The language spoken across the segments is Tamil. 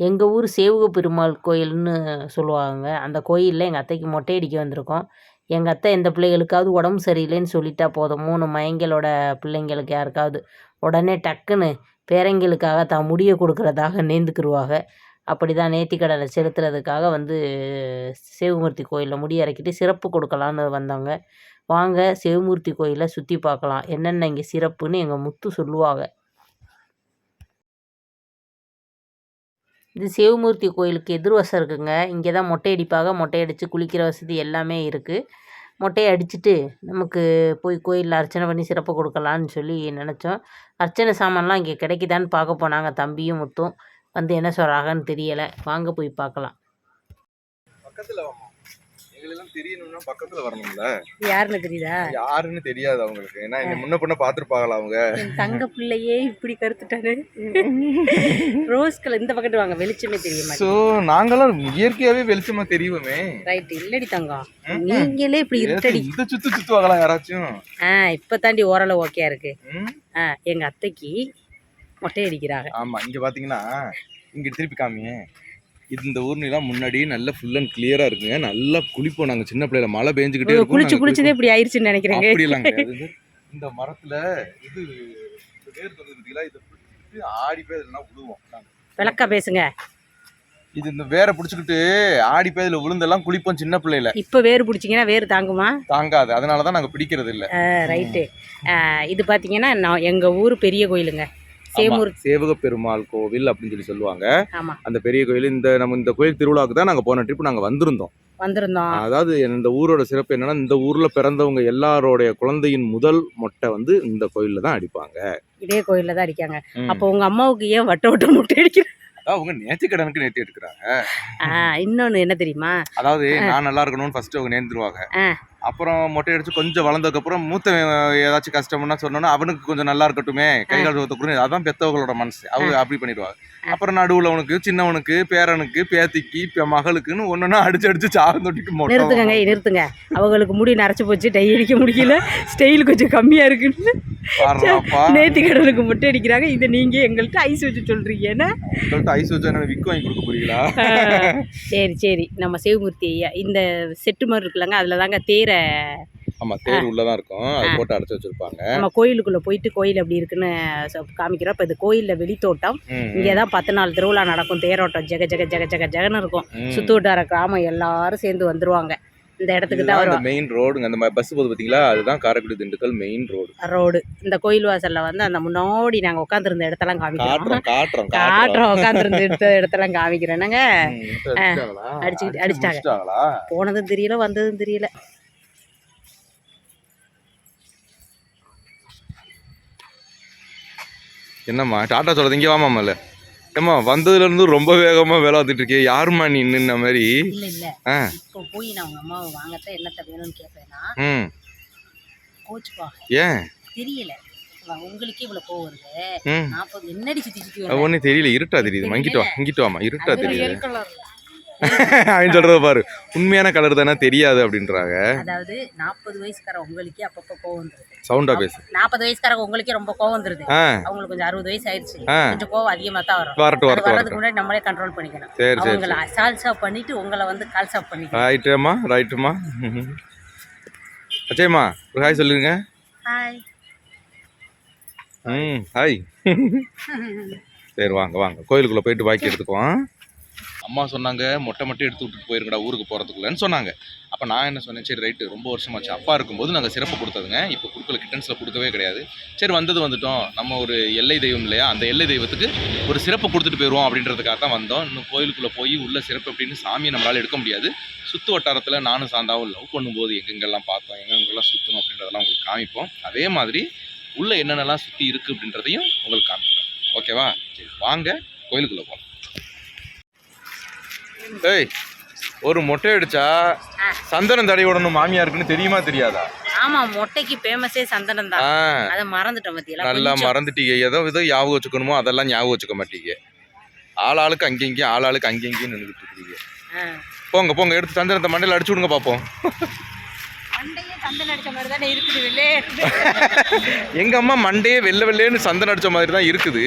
எங்கள் ஊர் சேவுக பெருமாள் கோயில்னு சொல்லுவாங்க. அந்த கோயிலில் எங்கள் அத்தைக்கு மொட்டை அடிக்க வந்திருக்கோம். எங்கள் அத்தை எந்த பிள்ளைகளுக்காவது உடம்பு சரியில்லைன்னு சொல்லிட்டா போதும். மூணு மயங்களோட பிள்ளைங்களுக்கு யாருக்காவது உடனே டக்குன்னு பேரங்களுக்காக தான் முடியை கொடுக்குறதாக நேர்ந்துக்கிடுவாங்க அப்படி தான் நேர்த்திக்கடனை செலுத்துறதுக்காக வந்து சிவமூர்த்தி கோயிலில் முடி இறக்கிட்டு சிறப்பு கொடுக்கலான்னு வந்தாங்க. வாங்க சிவமூர்த்தி கோயிலை சுற்றி பார்க்கலாம். என்னென்ன இங்கே சிறப்புன்னு எங்கள் முத்து சொல்லுவாங்க. இது சிவமூர்த்தி கோயிலுக்கு எதிர்வசம் இருக்குங்க. இங்கே தான் மொட்டை அடிப்பாக மொட்டை அடித்து குளிக்கிற வசதி எல்லாமே இருக்குது மொட்டையை அடிச்சுட்டு நமக்கு போய் கோயிலில் அர்ச்சனை பண்ணி சிறப்பு கொடுக்கலான்னு சொல்லி நினச்சோம். அர்ச்சனை சாமான்லாம் இங்கே கிடைக்குதான்னு பார்க்க போனாங்க தம்பியும் முத்தும். வந்து என்ன சொல்கிறாங்கன்னு தெரியலை. வாங்க போய் பார்க்கலாம். பக்கத்துல எங்களெல்லாம் தெரியணும்னா பக்கத்துல வரணும்ல. யாருன்னு தெரியுதா? யாருன்னு தெரியாது அவங்களுக்கு. ஏன்னா என்ன முன்ன பொண்ண பாத்துருப்பாங்களா அவங்க? தங்க பிள்ளையே இப்படி கருத்துட்டாரு. ரோஸ் கலர் இந்த பக்கத்து வாங்க வெளிச்சமே தெரிய சோ நாங்கெல்லாம் இயற்கையாவே வெளிச்சமா தெரியுமே. ரைட் இல்லடி தங்கம்? நீங்களே இப்படி இருட்டடி. இந்த சுத்து சுத்துவாங்களா யாராச்சும்? ஆ இப்போ தாண்டி ஓரளவு ஓகே இருக்கு? ஆ எங்கள் அத்தைக்கு மொட்டை அடிக்கிறாங்க. ஆமா இங்க பாத்தீங்கன்னா இங்க திருப்பி காமியே இந்த ஊர்லாம் முன்னாடி நல்லா ஃபுல் அண்ட் கிளியரா இருக்குங்க. நல்லா குளிப்போம் நாங்க. சின்ன பிள்ளைல மழை பெஞ்சுக்கிட்டே இருக்கும். குளிச்சு குளிச்சதே இப்படி ஆயிடுச்சுன்னு நினைக்கிறேங்க. அப்படி எல்லாம் கிடையாது இந்த மரத்துல இது வேர் தொங்குது பாத்தீங்களா இதை பிடிச்சிட்டு ஆடி போய் இதெல்லாம் விழுவோம். விளக்கா பேசுங்க. இது இந்த வேரை பிடிச்சிக்கிட்டு ஆடி போய் இதுல விழுந்தெல்லாம் குளிப்போம் சின்ன பிள்ளையில. இப்போ வேறு பிடிச்சிங்கன்னா வேறு தாங்குமா? தாங்காது. அதனால தான் நாங்க பிடிக்கிறது இல்ல ரைட்டு. இது பார்த்தீங்கன்னா நான் எங்கள் ஊர் பெரிய கோயிலுங்க. சேமூர் சேவக பெருமாள் கோவில் அப்படின்னு சொல்லி சொல்லுவாங்க. அந்த பெரிய கோயில் இந்த நம்ம இந்த கோயில் திருவிழாவுக்கு தான் நாங்க போன ட்ரிப் நாங்க வந்திருந்தோம். வந்திருந்தோம். அதாவது இந்த ஊரோட சிறப்பு என்னன்னா இந்த ஊர்ல பிறந்தவங்க எல்லாரோடைய குழந்தையின் முதல் மொட்டை வந்து இந்த கோயில்ல தான் அடிப்பாங்க. இதே கோயிலில் தான் அடிக்காங்க. அப்போ உங்கள் அம்மாவுக்கு ஏன் வட்ட வட்ட முட்டை அடிக்கிற? அதான் அவங்க நேர்த்தி கடனுக்கு நேர்த்தி எடுக்கிறாங்க. இன்னொன்று என்ன தெரியுமா? அதாவது நான் நல்லா இருக்கணும்னு ஃபர்ஸ்ட் அவங்க நேர்ந்துருவாங்க. அப்புறம் மொட்டை அடிச்சு கொஞ்சம் வளர்ந்ததுக்கு அப்புறம் மூத்தவன் ஏதாச்சும் கஷ்டம்னா சொன்னோன்னா அவனுக்கு கொஞ்சம் நல்லா இருக்கட்டுமே. கை கால் சுத்த கொடுங்க அதான் பெத்தவங்களோட மனசு. அவங்க அப்படி பண்ணிடுவாங்க. அப்புறம் நடுவுல உனக்கு சின்னவனுக்கு பேரனுக்கு பேத்திக்கு மகளுக்குன்னு ஒன்னொன்னா அடிச்சு அடிச்சு சாரம் தொட்டிக்கு மொட்டை நிறுத்துங்க நிறுத்துங்க. அவங்களுக்கு முடி நரைச்சு போச்சு டை அடிக்க முடியல. ஸ்டைல் கொஞ்சம் கம்மியாக இருக்குன்னு. நேத்தி கடலுக்கு முட்டை அடிக்கிறாங்க. இதை நீங்கள் எங்கள்கிட்ட ஐஸ் வச்சு சொல்கிறீங்க என்ன? ஐஸ் வச்சு விக்கு வாங்கி கொடுக்க போறீங்களா? சரி சரி. நம்ம சிவமூர்த்தி ஐயா இந்த செட்டு மாதிரி இருக்குல்லங்க அதில் தாங்க தேரை ஆமா தேர் உள்ளதான் இருக்கும். அது போட்டு அடைச்சு வச்சிருப்பாங்க. நம்ம கோயிலுக்குள்ளே போயிட்டு கோயில் எப்படி இருக்குன்னு காமிக்கிறோம். இப்போ இது கோயிலில் வெளித்தோட்டம். இங்கே தான் பத்து நாள் திருவிழா நடக்கும். தேரோட்டம் ஜெக ஜெக ஜெக ஜெக ஜெகன்னு இருக்கும். சுற்று வட்டார கிராமம் எல்லாரும் சேர்ந்து வந்துருவாங்க. இந்த இடத்துக்கு தான் மெயின் ரோடுங்க அந்த பஸ் போகுது பாத்தீங்களா? அதுதான் Karaikudi Dindigul main road road இந்த கோயில் வாசல்ல வந்து அந்த முன்னாடி நாங்கள் உட்காந்துருந்த இடத்தெல்லாம் காமிக்கிறோம். காட்டுறோம் காட்டுறோம் உட்காந்துருந்த இடத்த இடத்தெல்லாம் காமிக்கிறோம்? அடிச்சுக்கிட்டு- அடிச்சு அடிச்சிட்டாங்க. போனதும் தெரியல வந்ததும் தெரியல. என்னம்மா டாட்டா சொல்றது இங்கே வாமா மேல ஏம்மா வந்ததுல இருந்து ரொம்ப வேகமா வேலை பார்த்துட்டு இருக்கே. யாரும்மா நீ நின்ன மாதிரி? இல்லை இல்லை. ஆ. இப்போ போய் நான் உங்கள் அம்மாவை வாங்கத்த என்னத்த வேணும்னு கேட்பேன்னா ம். கோச்சுப்பாங்க ஏன்? தெரியல. உங்களுக்கே இவ்வளோ கோவம் வருது. நாற்பது என்னடி சுற்றி சுற்றி ஒன்றும் தெரியல. இருட்டா தெரியுது. இங்கிட்டு வா. இங்கிட்டு வாமா இருட்டா தெரியுது. அவன் சொல்றத பாரு. உண்மையான கலர் தானே தெரியாது அப்படின்றாங்க. அதாவது நாற்பது வயசுக்கார உங்களுக்கே அப்பப்போ கோவம் சவுண்டா பேசு. நாற்பது வயசுக்காரங்க உங்களுக்கே ரொம்ப கோவம் வந்துருது. அவங்களுக்கு கொஞ்சம் அறுபது வயசு ஆயிடுச்சு. கொஞ்சம் கோவம் அதிகமாக தான் வரும். வரட்டும் வர்றதுக்கு வரட்டும். முன்னாடி நம்மளே கண்ட்ரோல் பண்ணிக்கணும். சரி சரி சால்ஸ் ஆஃப் பண்ணிட்டு உங்களை வந்து ஆஃப் பண்ணிக்கணும். ரைட்டுமா ரைட்டுமா அச்சயம்மா ஒரு ஹாய் சொல்லுங்க. ஹாய் ம் ஹாய் சரி வாங்க வாங்க. கோயிலுக்குள்ளே போயிட்டு பாக்கி எடுத்துக்குவோம். அம்மா சொன்னாங்க மொட்டை மட்டும் எடுத்து விட்டுட்டு போயிருங்கடா ஊருக்கு போகிறதுக்குள்ளன்னு சொன்னாங்க. அப்போ நான் என்ன சொன்னேன் சரி ரைட்டு ரொம்ப வருஷமாச்சு. அப்பா இருக்கும்போது நாங்கள் சிறப்பு கொடுத்ததுங்க. இப்போ கொடுக்கல கிட்டன்ஸில் கொடுக்கவே கிடையாது. சரி வந்தது வந்துட்டோம். நம்ம ஒரு எல்லை தெய்வம் இல்லையா? அந்த எல்லை தெய்வத்துக்கு ஒரு சிறப்பு கொடுத்துட்டு போயிடுவோம் அப்படின்றதுக்காக தான் வந்தோம். இன்னும் கோயிலுக்குள்ளே போய் உள்ள சிறப்பு அப்படின்னு சாமியை நம்மளால் எடுக்க முடியாது. சுற்று வட்டாரத்தில் நானும் சாந்தாவும் லவ் பண்ணும்போது எங்கெங்கெல்லாம் பார்த்தோம் எங்கெங்கெல்லாம் சுற்றணும் அப்படின்றதெல்லாம் உங்களுக்கு காமிப்போம். அதே மாதிரி உள்ளே என்னென்னலாம் சுற்றி இருக்குது அப்படின்றதையும் உங்களுக்கு காமிக்கிறோம். ஓகேவா? சரி வாங்க கோயிலுக்குள்ளே போகலாம் ஏய் ஒரு மொட்டை அடிச்சா. சந்தனம் தடை விடணும் மாமியாருக்குன்னு தெரியுமா தெரியாதா? ஆமா மொட்டைக்கு ஃபேமஸே சந்தனம் தான். அதை மறந்துட்டோம் பத்தியெல்லாம் நல்லா மறந்துட்டீங்க. ஏதோ ஏதோ ஞாபகம் வச்சுக்கணுமோ அதெல்லாம் ஞாபகம் வச்சுக்க மாட்டீங்க. ஆள் ஆளுக்கு அங்கேயும் ஆள் ஆளுக்கு அங்கேயும் நின்றுட்டு இருக்கீங்க போங்க போங்க எடுத்து சந்தனத்தை மண்டையில் அடிச்சு விடுங்க பார்ப்போம் எங்க அம்மா மண்டையே வெள்ளை வெள்ளைன்னு சந்தனம் அடிச்ச மாதிரி தான் இருக்குது.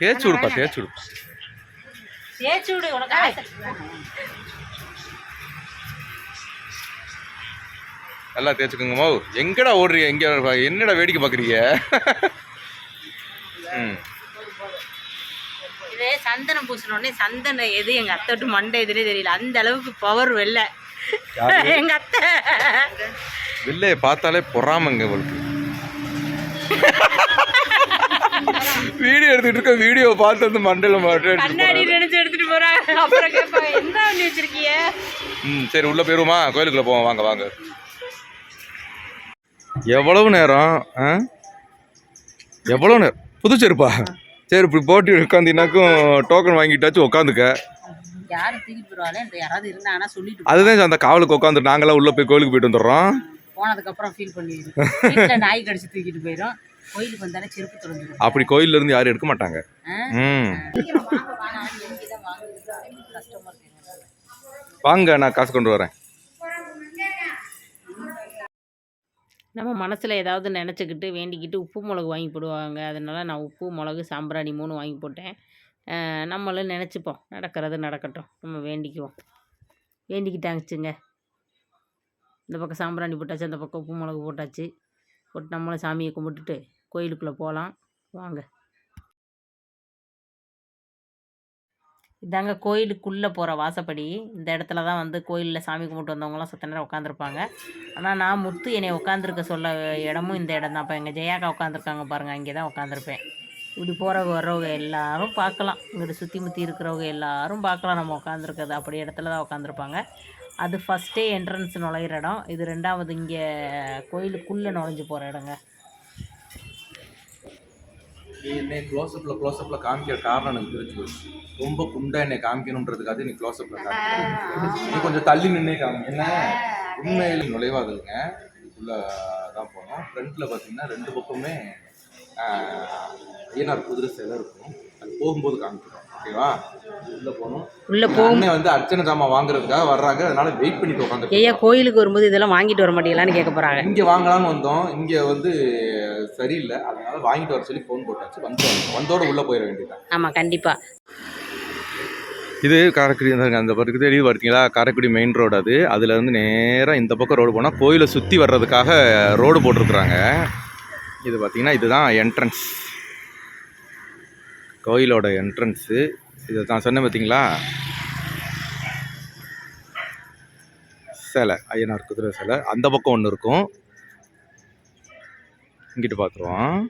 தேய்ச்சி விடுப்பா தேய்ச்சி விடுப்பா தேய்ச்சி விடு உனக்கு. நல்லா தேய்ச்சிக்கோங்க மோ. எங்கடா ஓடுறீங்க? எங்க என்னடா வேடிக்கை பார்க்குறீங்க? இதே சந்தனம் பூசின உடனே சந்தனம் எது? எங்க அத்தை விட்டு மண்டை எதுனே தெரியல. அந்த அளவுக்கு பவர் வெள்ள. எங்க அத்தை. வில்லையை பார்த்தாலே பொறாமங்க இவளுக்கு. வீடியோ எடுத்துட்டு இருக்க வீடியோ பார்த்து வந்து மண்டல மாட்டேன் கண்ணாடி நினைச்சு எடுத்துட்டு போறாங்க அப்புறம் கேட்பாங்க என்ன பண்ணி வச்சிருக்கீங்க ம் சரி உள்ள போயிருவோமா? கோயிலுக்குள்ள போவோம் வாங்க வாங்க. எவ்வளவு நேரம் ஆ? எவ்வளவு நேரம்? புதுச்செருப்பா சரி இப்படி போட்டு உட்காந்தினாக்கும் டோக்கன் வாங்கிட்டாச்சும் உட்காந்துக்க. அதுதான் அந்த காவலுக்கு உட்காந்துட்டு நாங்களாம் உள்ள போய் கோயிலுக்கு போயிட்டு வந்துடுறோம். போனதுக்கு அப்புறம் ஃபீல் பண்ணிடுது நாய் கடிச்சு தூக்கிட்டு போயிடும் கோயிலுக்கு வந்தாலே செருப்பு தொலைஞ்சிடும் அப்படி கோயில்ல இருந்து யாரும் எடுக்க மாட்டாங்க. வாங்க நான் காசு கொண்டு வரேன். நம்ம மனசில் ஏதாவது நினச்சிக்கிட்டு வேண்டிக்கிட்டு உப்பு மிளகு வாங்கி போடுவாங்க. அதனால நான் உப்பு மிளகு சாம்பிராணி மூணு வாங்கி போட்டேன். நம்மளும் நினச்சிப்போம். நடக்கிறது நடக்கட்டும். நம்ம வேண்டிக்குவோம். வேண்டிக்கிட்டாங்கச்சுங்க இந்த பக்கம் சாம்பிராணி போட்டாச்சு அந்த பக்கம் உப்பு மிளகு போட்டாச்சு. போட்டு நம்மளும் சாமியை கும்பிட்டுட்டு கோயிலுக்குள்ளே போகலாம் வாங்க. இதாங்க கோயிலுக்குள்ளே போகிற வாசப்படி. இந்த இடத்துல தான் வந்து கோயிலில் சாமி கும்பிட்டு வந்தவங்களாம் சத்த நேரம் உட்காந்துருப்பாங்க ஆனால் நான் முத்து என்னை உட்காந்துருக்க சொல்ல இடமும் இந்த இடம் தான். இப்போ எங்கள் ஜெயாக்கா உட்காந்துருக்காங்க பாருங்கள் அங்கே தான் உட்காந்துருப்பேன் இப்படி போகிறவங்க வர்றவங்க எல்லாரும் பார்க்கலாம். இங்கிட்டு சுற்றி முற்றி இருக்கிறவங்க எல்லாரும் பார்க்கலாம் நம்ம உட்காந்துருக்கிறது அப்படி இடத்துல தான் உட்காந்துருப்பாங்க அது ஃபஸ்ட்டே என்ட்ரன்ஸ் நுழையிற இடம். இது ரெண்டாவது இங்கே கோயிலுக்குள்ளே நுழைஞ்சு போகிற இடங்க. என்னை க்ளோஸ்அப்பில் க்ளோஸ்அப்பில் காமிக்கிற காரணம் எனக்கு தெரிஞ்சு போச்சு. ரொம்ப குண்டாக என்னை காமிக்கணுன்றதுக்காக நீ க்ளோஸ்அப்பில் காமிக்கணும் நீ கொஞ்சம் தள்ளி நின்று காமி. என்ன? உண்மையில் நுழைவாதுங்க இதுக்குள்ளே தான் போனோம். ஃப்ரண்ட்டில் பார்த்தீங்கன்னா ரெண்டு பக்கமே ஐயனார் குதிரை சிலை இருக்கும். அது போகும்போது காமிக்கிறோம். ஓகேவா? உள்ளே போகணும். உள்ளே அண்ணன் வந்து அர்ச்சனை ஜாமான் வாங்குறதுக்காக வர்றாங்க. அதனால வெயிட் பண்ணிட்டு உட்காந்து ஐயா கோயிலுக்கு வரும்போது இதெல்லாம் வாங்கிட்டு வர மாட்டீங்களான்னு கேட்க போகிறாங்க இங்கே வாங்கலாம்னு வந்தோம். இங்கே வந்து சரியில்லை. அதனால வாங்கிட்டு வர சொல்லி ஃபோன் போட்டாச்சு. வந்து வந்தோட உள்ளே போயிட வேண்டியதான் ஆமாம் கண்டிப்பாக இது காரைக்குடி அந்த பக்கத்து தெரியுது பார்த்தீங்களா காரைக்குடி மெயின் ரோடு அது. அதுலேருந்து நேராக இந்த பக்கம் ரோடு போனால் கோயிலை சுற்றி வர்றதுக்காக ரோடு போட்டிருக்குறாங்க. இது பார்த்தீங்கன்னா இதுதான் என்ட்ரன்ஸ் கோயிலோட என்ட்ரன்ஸு இதை தான் சொன்னேன் பார்த்தீங்களா? சிலை ஐயனார் குதிரை சிலை. அந்த பக்கம் ஒன்று இருக்கும். இங்கிட்டு பார்த்துருவோம்.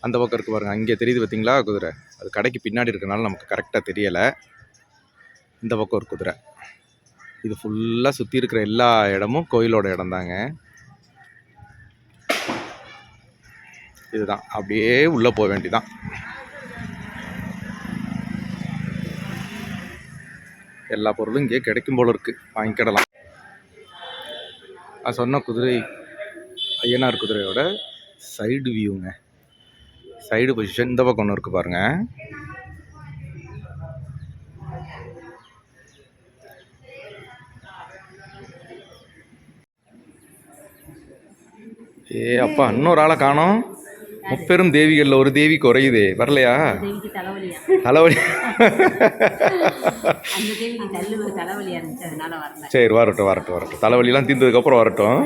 அந்த பக்கம் இருக்கு பாருங்கள் அங்கே தெரியுது பார்த்தீங்களா? குதிரை. அது கடைக்கு பின்னாடி இருக்கனால நமக்கு கரெக்டாக தெரியலை. இந்த பக்கம் ஒரு குதிரை. இது ஃபுல்லாக சுற்றி இருக்கிற எல்லா இடமும் கோயிலோட இடம் தாங்க. இதுதான். அப்படியே உள்ளே போக வேண்டிதான் எல்லா பொருளும் இங்கே கிடைக்கும் போல இருக்குது வாங்கிக்கிடலாம். நான் சொன்ன குதிரை ஐயனார் குதிரையோட சைடு வியூங்க சைடு பொசிஷன் இந்த பக்கம் ஒன்று இருக்குது பாருங்கள் ஏ அப்பா இன்னொரு ஆளை காணும். முப்பெரும் தேவிகளில் ஒரு தேவி குறையுதே. வரலையா? தேவிக்கு தலைவலியா? சரி வரட்டும் வரட்டும் வரட்டும். தலைவலிலாம் தீர்ந்ததுக்கப்புறம் வரட்டும்.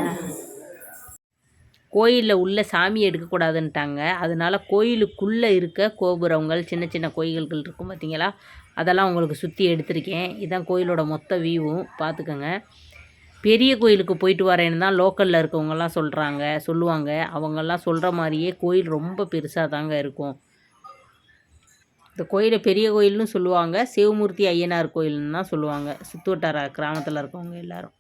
கோயிலில் உள்ள சாமி எடுக்கக்கூடாதுன்ட்டாங்க அதனால கோயிலுக்குள்ளே இருக்க கோபுரங்கள் சின்ன சின்ன கோயில்கள் இருக்கும் பார்த்தீங்களா அதெல்லாம் உங்களுக்கு சுற்றி எடுத்திருக்கேன். இதான் கோயிலோட மொத்த வியூவும் பார்த்துக்கோங்க பெரிய கோயிலுக்கு போயிட்டு வரேன்னு தான் லோக்கலில் இருக்கவங்கெல்லாம் சொல்கிறாங்க சொல்லுவாங்க. அவங்கெல்லாம் சொல்கிற மாதிரியே கோயில் ரொம்ப பெருசாக தாங்க இருக்கும். இந்த கோயிலை பெரிய கோயில்னு சொல்லுவாங்க சிவமூர்த்தி ஐயனார் கோயில்னு தான் சொல்லுவாங்க சுத்துவட்டார கிராமத்தில் இருக்கவங்க எல்லாரும்.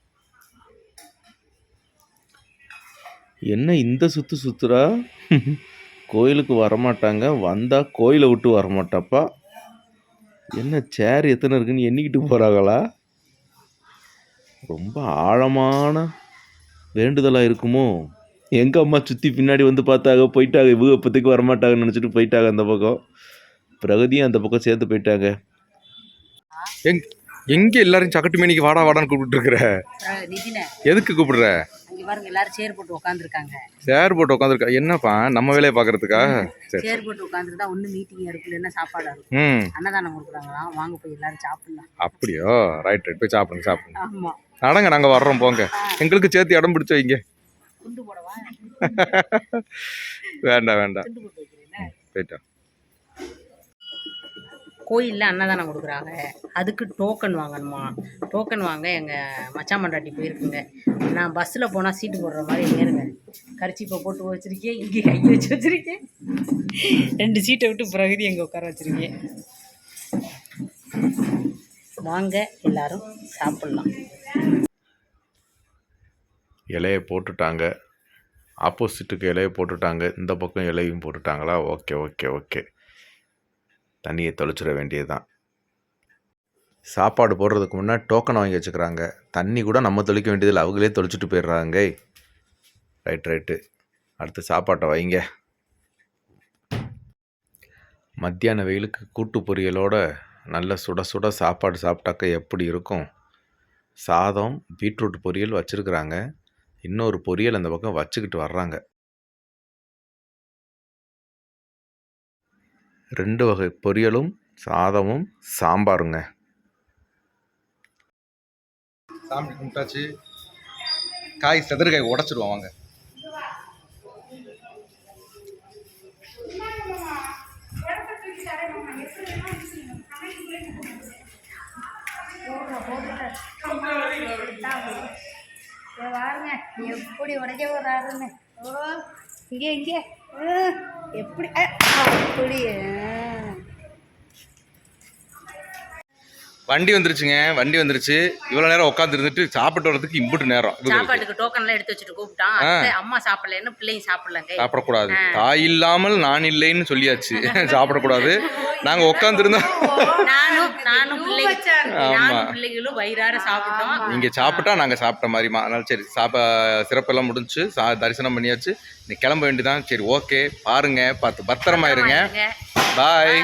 என்ன இந்த சுற்று சுற்றுறா கோயிலுக்கு வரமாட்டாங்க வந்தால் கோயிலை விட்டு வரமாட்டாப்பா. என்ன சேர் எத்தனை இருக்குன்னு எண்ணிக்கிட்டு போகிறாங்களா ரொம்ப ஆழமான வேண்டுதலாக இருக்குமோ? எங்கள் அம்மா சுற்றி பின்னாடி வந்து பார்த்தாங்க போயிட்டாங்க. இவங்க இப்போதைக்கு வரமாட்டாங்கன்னு நினச்சிட்டு போயிட்டாங்க அந்த பக்கம். பிரகதியும் அந்த பக்கம் சேர்ந்து போயிட்டாங்க. எங் எங்கே எல்லாரும் சக்கட்டு மேனிக்கு வாடா வாடான்னு கூப்பிட்டு இருக்கிற? நிதின. எதுக்கு கூப்பிடுற? பாருங்க எல்லாரும் சேர் போட்டு உட்காந்துருக்காங்க சேர் போட்டு உட்காந்துருக்கா என்னப்பா நம்ம வேலையை பார்க்கறதுக்கா? சரி போட்டு உட்காந்துருந்தா ஒண்ணு மீட்டிங் இருக்குல்ல என்ன சாப்பாடு இருக்கும்? அன்னதானம் கொடுக்குறாங்களாம் வாங்க போய் எல்லாரும் சாப்பிடலாம். அப்படியோ? ரைட் ரைட் போய் சாப்பிடுங்க சாப்பிடுங்க. ஆமா. நடங்க நாங்கள் வர்றோம் போங்க. எங்களுக்கு சேர்த்து இடம் பிடிச்சி வைங்க. வேண்டாம் வேண்டாம். துண்டு போயிட்டோம் கோயிலில் அன்னதானம் கொடுக்குறாங்க. அதுக்கு டோக்கன் வாங்கணுமா? டோக்கன் வாங்க எங்கள் மச்சான் மண்டாட்டி போயிருக்குங்க. நான் பஸ்ஸில் போனால் சீட்டு போடுற மாதிரி ஏறுங்க கரிச்சிப்பை போட்டு வச்சுருக்கேன் இங்கே கை வச்சு வச்சுருக்கேன். ரெண்டு சீட்டை விட்டு பிரகதி எங்கே உட்கார வச்சுருக்கேன். வாங்க எல்லாரும் சாப்பிட்லாம். இலையை போட்டுட்டாங்க. ஆப்போசிட்டுக்கு இலையை போட்டுட்டாங்க. இந்த பக்கம் இலையும் போட்டுட்டாங்களா? Okay okay okay. தண்ணியை தொளிச்சிட வேண்டியது தான் சாப்பாடு போடுறதுக்கு முன்னே டோக்கன் வாங்கி வச்சுக்கிறாங்க. தண்ணி கூட நம்ம தொளிக்க வேண்டியதில்லை. அவங்களே தொளிச்சிட்டு போயிடுறாங்க. ரைட் ரைட்டு அடுத்து சாப்பாட்டை வைங்க. மத்தியான வெயிலுக்கு கூட்டு பொரியலோட நல்ல சுட சுட சாப்பாடு சாப்பிட்டாக்க எப்படி இருக்கும்? சாதம் பீட்ரூட் பொரியல் வச்சுருக்குறாங்க. இன்னொரு பொரியல் அந்த பக்கம் வச்சுக்கிட்டு வர்றாங்க. ரெண்டு வகை பொரியலும் சாதமும் சாம்பாருங்க. சாமி கும்பிட்டாச்சு. காய் செதறுகாய் உடச்சிடுவோம் வாங்க. வாருங்க. எப்படி உடைக்க வராருன்னு ஓ இங்கே இங்கே. எப்படி ஆ, அப்படி வண்டி வந்துருச்சுங்க வண்டி வந்துருச்சு. இவ்வளோ நேரம் உட்காந்து இருந்துட்டு சாப்பிட்டு வரதுக்கு இம்புட்டு நேரம். சாப்பாட்டுக்கு டோக்கன்லாம் எடுத்து வச்சுட்டு கூப்பிட்டான். அம்மா சாப்பிடலன்னு பிள்ளைங்க சாப்பிடலங்க. சாப்பிடக்கூடாது. தாய் இல்லாமல் நான் இல்லைன்னு சொல்லியாச்சு. சாப்பிடக்கூடாது. நாங்கள் உட்காந்துருந்தோம் நானும் நானும் பிள்ளைங்க ஆமா. நானும் பிள்ளைங்களும் வயிறார சாப்பிட்டோம். நீங்கள் சாப்பிட்டா நாங்கள் சாப்பிட்ட மாதிரிமா அதனால சரி சாப்ப சிறப்பெல்லாம் முடிஞ்சு தரிசனம் பண்ணியாச்சு. நீ கிளம்ப வேண்டியதான் சரி ஓகே பாருங்க பார்த்து பத்திரமா இருங்க. பாய்